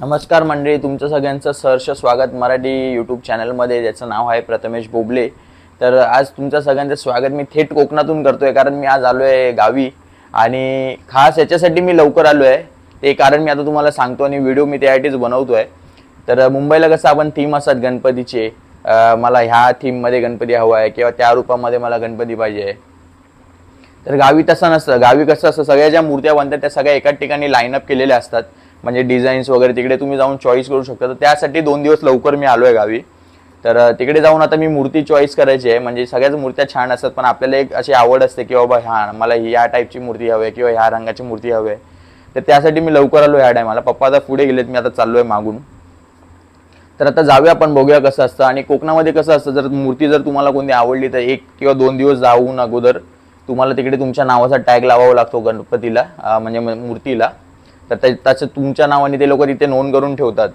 नमस्कार मंडळी तुमचं सगळ्यांचं सहर्ष स्वागत मराठी यूट्यूब चॅनलमध्ये ज्याचं नाव आहे प्रथमेश बोबले. तर आज तुमचं सगळ्यांचं स्वागत मी थेट कोकणातून करतो आहे कारण मी आज आलो आहे गावी. आणि खास याच्यासाठी मी लवकर आलो आहे ते कारण मी आता तुम्हाला सांगतो आणि व्हिडिओ मी त्यासाठीच बनवतो आहे तर मुंबईला कसं आपण थीम असतात गणपतीचे. मला ह्या थीममध्ये गणपती हवा आहे किंवा त्या रूपामध्ये मला गणपती पाहिजे आहे. तर गावी तसं नसतं. गावी कसं असतं सगळ्या ज्या मूर्त्या बनतात त्या सगळ्या एकाच ठिकाणी लाईनअप केलेल्या असतात. म्हणजे डिझाईन्स वगैरे तिकडे तुम्ही जाऊन चॉईस करू शकता. तर त्यासाठी दोन दिवस लवकर मी आलो आहे गावी. तर तिकडे जाऊन आता मी मूर्ती चॉईस करायची आहे. म्हणजे सगळ्याच मूर्त्या छान असतात पण आपल्याला एक अशी आवड असते की बाबा ह्या मला ह्या टाईपची मूर्ती हवी आहे किंवा ह्या रंगाची मूर्ती हवी आहे. तर त्यासाठी मी लवकर आलो ह्या टायमाला पप्पा आता पुढे गेलेत मी आता चाललो आहे मागून. तर आता जाऊया आपण बघूया कसं असतं. आणि कोकणामध्ये कसं असतं जर मूर्ती जर तुम्हाला कोणती आवडली तर एक किंवा दोन दिवस जाऊन अगोदर तुम्हाला तिकडे तुमच्या नावाचा टॅग लावावा लागतो गणपतीला म्हणजे मूर्तीला. तर त्या- त्याचं तुमच्या नावाने ते लोक तिथे नोंद करून ठेवतात.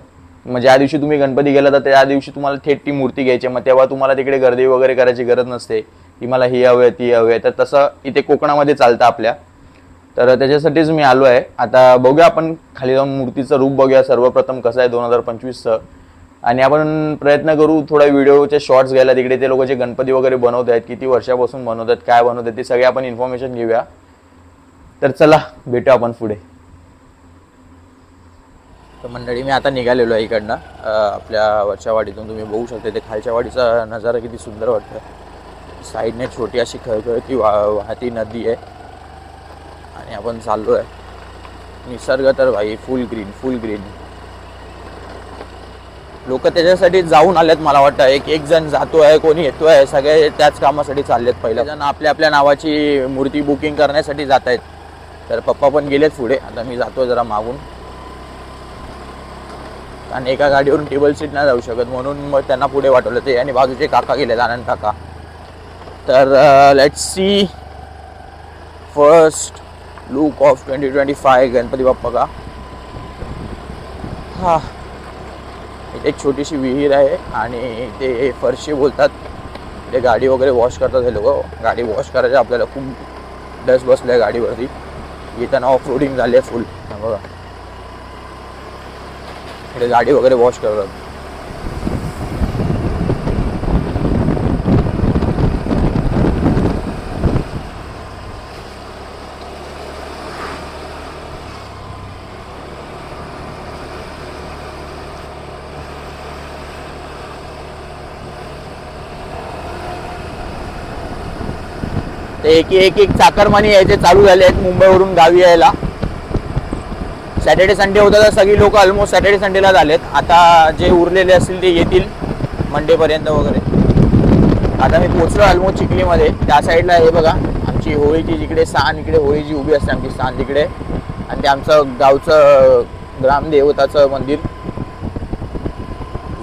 मग ज्या दिवशी तुम्ही गणपती गेला तर त्या दिवशी तुम्हाला थेट ती मूर्ती घ्यायची. मग तेव्हा तुम्हाला तिकडे गर्दी वगैरे करायची गरज नसते. की मला ही हवी आहे ती हवी आहे तर तसं इथे कोकणामध्ये चालतं आपल्या. तर त्याच्यासाठीच मी आलो आहे. आता बघूया आपण खाली जाऊन मूर्तीचं रूप बघूया. सर्वप्रथम कसं आहे दोन हजार पंचवीसचं. आणि आपण प्रयत्न करू थोडा व्हिडिओचे शॉर्ट्स घ्यायला. तिकडे ते लोक जे गणपती वगैरे बनवत आहेत किती वर्षापासून बनवत आहेत काय बनवत आहेत ते सगळे आपण इन्फॉर्मेशन घेऊया. तर चला भेटू आपण पुढे. तर मंडळी मी आता निघालेलो आहे इकडनं. आपल्या वरच्या वाडीतून तुम्ही बघू शकता ते खालच्या वाडीचा नजारा किती सुंदर वाटतं साईडने छोटी अशी खळखळती वा वाहती नदी आहे. आणि आपण चाललो आहे निसर्ग तर भाई फुल ग्रीन फुल ग्रीन लोक त्याच्यासाठी जाऊन आलेत मला वाटतं. एक एक जण आहे कोणी येतो आहे सगळे त्याच कामासाठी चाललेत पहिल्या जण आपल्या आपल्या नावाची मूर्ती बुकिंग करण्यासाठी जात आहेत तर पप्पा पण गेलेत पुढे. आता मी जातो जरा मागून. आणि एका गाडीवरून टेबल सीट नाही जाऊ शकत. म्हणून मग त्यांना पुढे वाटवलं ते आणि बाजूचे काका गेलेत आनंद काका. तर let's see first look of twenty twenty five Ganpati Bappa का? हा. इथे एक छोटीशी विहीर आहे आणि ते फरशी बोलतात. ते गाडी वगैरे वॉश करतात हे लोक. गाडी वॉश करायची आपल्याला खूप डस्ट बसलं आहे गाडीवरती. येताना ऑफ रोडिंग झाली आहे फुल बघा. इथे गाडी वगैरे वॉश करतात ते एक एक एक चाकरमानी यायचे चालू झाले आहेत मुंबईवरून गावी यायला. सॅटर्डे संडे होता तर सगळी लोक ऑलमोस्ट सॅटर्डे संडेला झालेत. आता जे उरलेले असतील ते येतील मंडेपर्यंत वगैरे. आता मी पोचलो ऑलमोस्ट चिखलीमध्ये. त्या साईडला हे बघा आमची होळीची जिकडे स्थान इकडे होळीची उभी असते आमची स्थान तिकडे. आणि ते आमचं गावचं ग्रामदेवताचं मंदिर.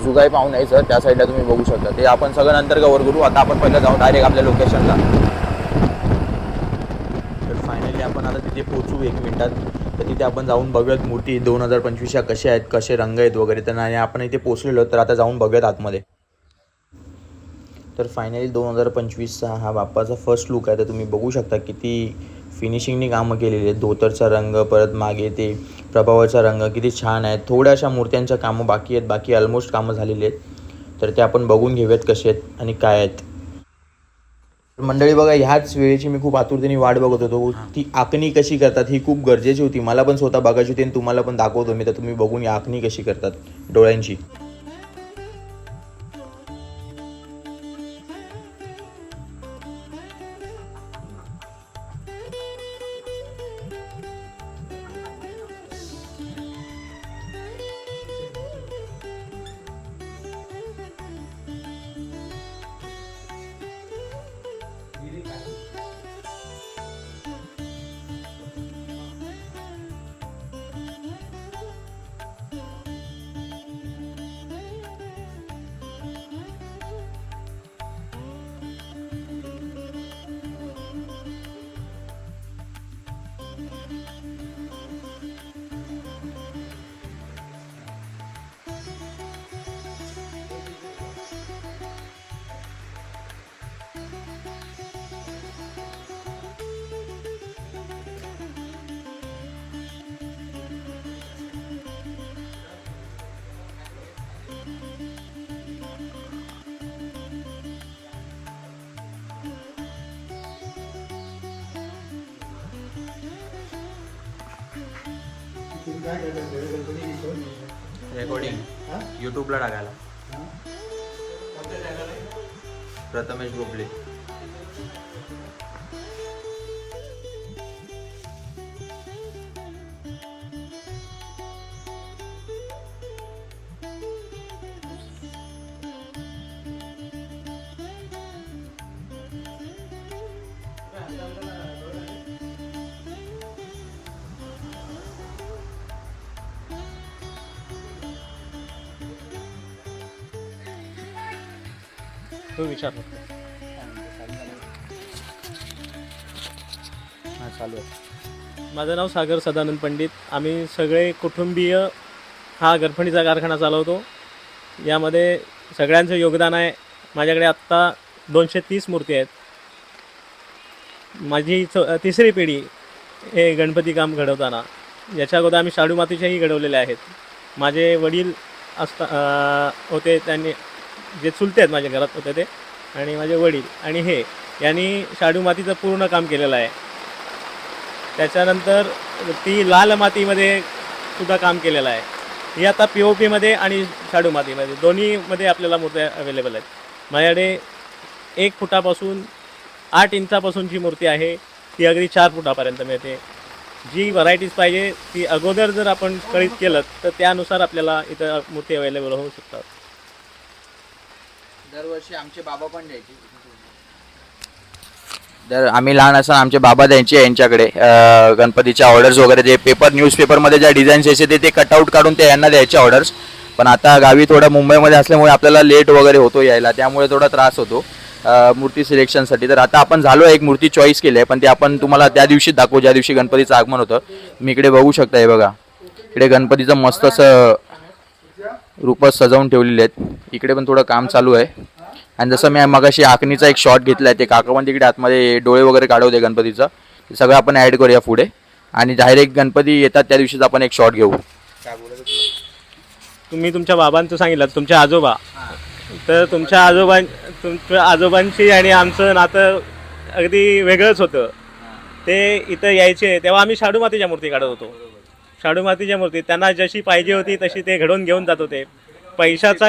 जुगाई पाहून यायचं. त्या साईडला तुम्ही बघू शकता. ते आपण सगळं नंतर कवर करू. आता आपण पहिलं जाऊ डायरेक्ट आपल्या लोकेशनला तर फायनली आपण आता तिथे पोचू एक मिनिटात. तर तिथे आपण जाऊन बघूयात मूर्ती दोन हजार पंचवीसच्या कशा आहेत कसे रंग आहेत वगैरे. तर आणि आपण इथे पोचलेलो तर आता जाऊन बघूयात आतमध्ये. तर फायनली दोन हजार पंचवीसचा हा बाप्पाचा फर्स्ट लुक आहे. तर तुम्ही बघू शकता किती फिनिशिंगनी कामं केलेली आहेत. धोतरचा रंग परत मागे ते प्रभावाचा रंग किती छान आहे थोड्याशा मूर्त्यांच्या कामं बाकी आहेत बाकी ऑलमोस्ट कामं झालेली आहेत. तर ते आपण बघून घेऊयात कसे आहेत आणि काय आहेत. मंडळी बघा ह्याच वेळेची मी खूप आतुरतेने वाट बघत होतो. ती आखणी कशी करतात ही खूप गरजेची होती. मला पण स्वतः बघायची होती आणि तुम्हाला पण दाखवतो मी. तर तुम्ही बघून या आखणी कशी करतात डोळ्यांची. रेकॉर्डिंग यूट्यूबला टाकायला. प्रथमेश बोबले तो विचार हा चालू आहे. माझं नाव सागर सदानंद पंडित. आम्ही सगळे कुटुंबीय हा गरफणीचा कारखाना चालवतो. यामध्ये सगळ्यांचं योगदान आहे. माझ्याकडे आत्ता दोनशे तीस मूर्ती आहेत. माझी च तिसरी पिढी हे गणपती काम घडवताना. याच्या अगोदर आम्ही शाडू मातीच्याही घडवलेल्या आहेत. माझे वडील असता होते त्यांनी जे चुलते आहेत माझ्या घरात होते ते आणि माझे वडील आणि हे यांनी शाडू मातीचं पूर्ण काम केलेलं आहे. त्याच्यानंतर ती लाल मातीमध्ये सुद्धा काम केलेलं आहे. ही आता पी ओ पीमध्ये आणि शाडू मातीमध्ये दोन्हीमध्ये आपल्याला मूर्त्या अवेलेबल आहेत. माझ्याकडे एक फुटापासून आठ इंचापासूनची मूर्ती आहे ती अगदी चार फुटापर्यंत मिळते. जी व्हरायटीज पाहिजे ती अगोदर जर आपण कळीत केलं तर त्यानुसार आपल्याला इथं मूर्ती अवेलेबल होऊ शकतात. दरवर्षी आमचे बाबा पण द्यायचे. तर आम्ही लहान असताना आमचे बाबा द्यायचे यांच्याकडे. अं, गणपतीच्या ऑर्डर्स वगैरे जे पेपर न्यूजपेपरमध्ये ज्या डिझाईन्स यायचे ते ते कटआउट काढून ते यांना द्यायचे ऑर्डर्स पण आता गावी थोडं मुंबईमध्ये असल्यामुळे आपल्याला लेट वगैरे होतो यायला. त्यामुळे थोडा त्रास होतो. अं, मूर्ती सिलेक्शनसाठी तर आता आपण झालो एक मूर्ती चॉईस केली आहे. पण ते आपण तुम्हाला त्या दिवशीच दाखवू. ज्या दिवशी गणपतीचं आगमन होतं. मी इकडे बघू शकता हे बघा. इकडे गणपतीचं मस्त असं रूपं सजवून ठेवलेले आहेत. इकडे पण थोडं काम चालू आहे. आणि जसं मी मगाशी आखणीचा एक शॉट घेतला आहे ते काका पण तिकडे आतमध्ये डोळे वगैरे काढवते गणपतीचं. ते सगळं आपण ॲड करूया पुढे. आणि डायरेक्ट गणपती येतात त्या दिवशीच आपण एक शॉट घेऊ. तुम्ही तुमच्या बाबांचं सांगितलं तुमच्या आजोबा. तर तुमच्या आजोबां तुमच्या आजोबांशी आणि आमचं नातं अगदी वेगळंच होतं. ते इथं यायचे तेव्हा आम्ही शाडू मातीच्या मूर्ती काढत होतो. शाडू मातीच्या मूर्ती. त्यांना जशी पाहिजे होती तशी ते घडवून घेऊन जात होते. पैशाचा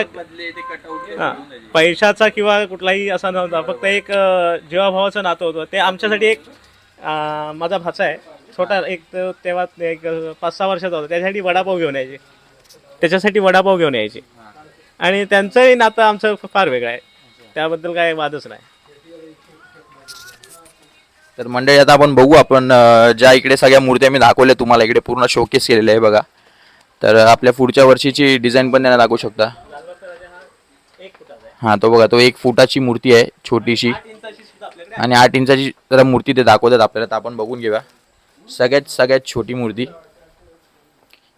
हां पैशाचा किंवा कुठलाही असा नव्हता. फक्त एक जीवाभावाचं नातं होतं. ते आमच्यासाठी एक माझा भाचा आहे. छोटा एक तो तेव्हा एक पाच सहा वर्षाचा होता. त्याच्यासाठी वडापाव घेऊन यायचे. त्याच्यासाठी वडापाव घेऊन यायचे. आणि त्यांचंही नातं आमचं फार वेगळं आहे. त्याबद्दल काय वादच नाही. तर मंडळी आता आपण बघू आपण ज्या इकडे सगळ्या मूर्त्या मी दाखवल्या तुम्हाला इकडे पूर्ण शोकेस केलेले आहे बघा. तर आपल्या पुढच्या वर्षीची डिझाईन पण त्यांना दाखवू शकता. हां तो बघा तो एक फुटाची मूर्ती आहे छोटीशी. आणि आठ इंचाची जरा मूर्ती ते दाखवतात आपल्याला तर आपण बघून घेऊया. सगळ्यात सगळ्यात छोटी मूर्ती.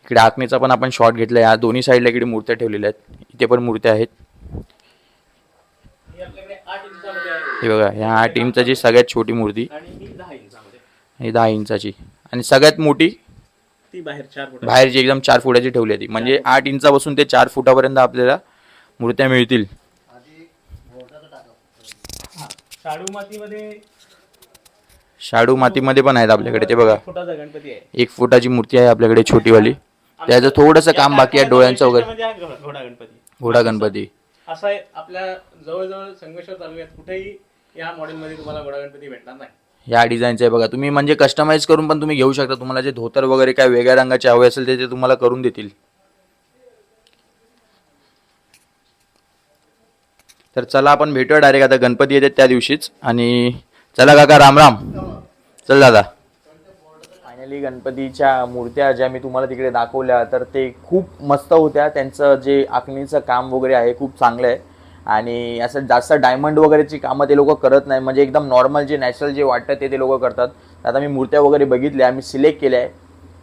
इकडे आत्मेचा पण आपण शॉट घेतला या दोन्ही साईडला इकडे मूर्त्या ठेवलेल्या आहेत. इथे पण मूर्त्या आहेत ही आपल्याकडे आठ इंचामध्ये आहे हे बघा ह्या आठ इंचाची सगळ्यात छोटी मूर्ती आणि ही दहा इंचाची आणि सगळ्यात मोठी ती बाहेर चार फुट बाहेरची एकदम चार फुटाची ठेवली आहे ती म्हणजे आठ इंचापासून ते चार फुटापर्यंत आपल्याला मूर्त्या मिळतील शाडू मातीमध्ये शाडू मातीमध्ये पण आहेत आपल्याकडे ते बघा एक फुटाचा गणपती आहे एक फुटाची मूर्ती आहे आपल्याकडे छोटीवाली त्याचं थोडंसं काम बाकी आहे डोळ्यांचं वगैरे म्हणजे हा घो- घोडा गणपती घोडा गणपती असं आहे आपल्या जवळजवळ चालू आहे कुठेही या मॉडेलमध्ये तुम्हाला घोडा गणपती भेटणार नाही. ह्या डिझाईनचं आहे बघा तुम्ही म्हणजे कस्टमाइज करून पण तुम्ही घेऊ शकता. तुम्हाला जे धोतर वगैरे काय वेगळ्या रंगाचे हवे असेल ते ते तुम्हाला करून देतील. तर चला आपण भेटूया डायरेक्ट आता. गणपती येते त्या दिवशीच. आणि चला काका राम राम. चल दादा. फायनली गणपतीच्या मूर्त्या ज्या मी तुम्हाला तिकडे दाखवल्या तर ते खूप मस्त होत्या. त्यांचं जे आखणीचं काम वगैरे आहे खूप चांगलं आहे. आणि असं जास्त डायमंड वगैरेची कामं ते लोक करत नाही. म्हणजे एकदम नॉर्मल जे नॅचरल जे वाटतं ते ते लोक करतात. आता मी मूर्त्या वगैरे बघितल्या मी सिलेक्ट केल्या आहे.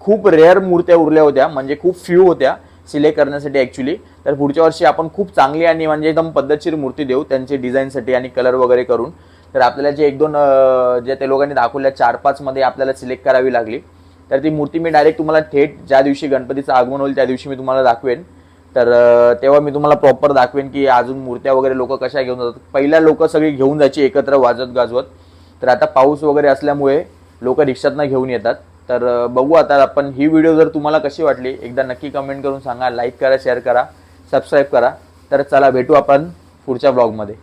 खूप रेअर मूर्त्या उरल्या होत्या म्हणजे खूप फ्यू होत्या सिलेक्ट करण्यासाठी ॲक्च्युली तर पुढच्या वर्षी आपण खूप चांगली आणि म्हणजे एकदम पद्धतशीर मूर्ती देऊ त्यांची डिझाईनसाठी आणि कलर वगैरे करून. तर आपल्याला जे एक दोन जे ते लोकांनी दाखवल्या चार पाचमध्ये आपल्याला सिलेक्ट करावी लागली. तर ती मूर्ती मी डायरेक्ट तुम्हाला थेट ज्या दिवशी गणपतीचं आगमन होईल त्या दिवशी मी तुम्हाला दाखवेन. तर तेव्हा मी तुम्हाला प्रॉपर दाखवेन की अजून मूर्त्या वगैरे लोक कशा घेऊन जातात. पहिल्या लोक सगळी घेऊन जायची एकत्र वाजत गाजवत. तर आता पाऊस वगैरे असल्यामुळे लोक रिक्षातनं घेऊन येतात. तर बघू आता आपण ही व्हिडिओ जर तुम्हाला कशी वाटली एकदा नक्की कमेंट करून सांगा. लाईक करा शेअर करा सबस्क्राईब करा. तर चला भेटू आपण पुढच्या ब्लॉगमध्ये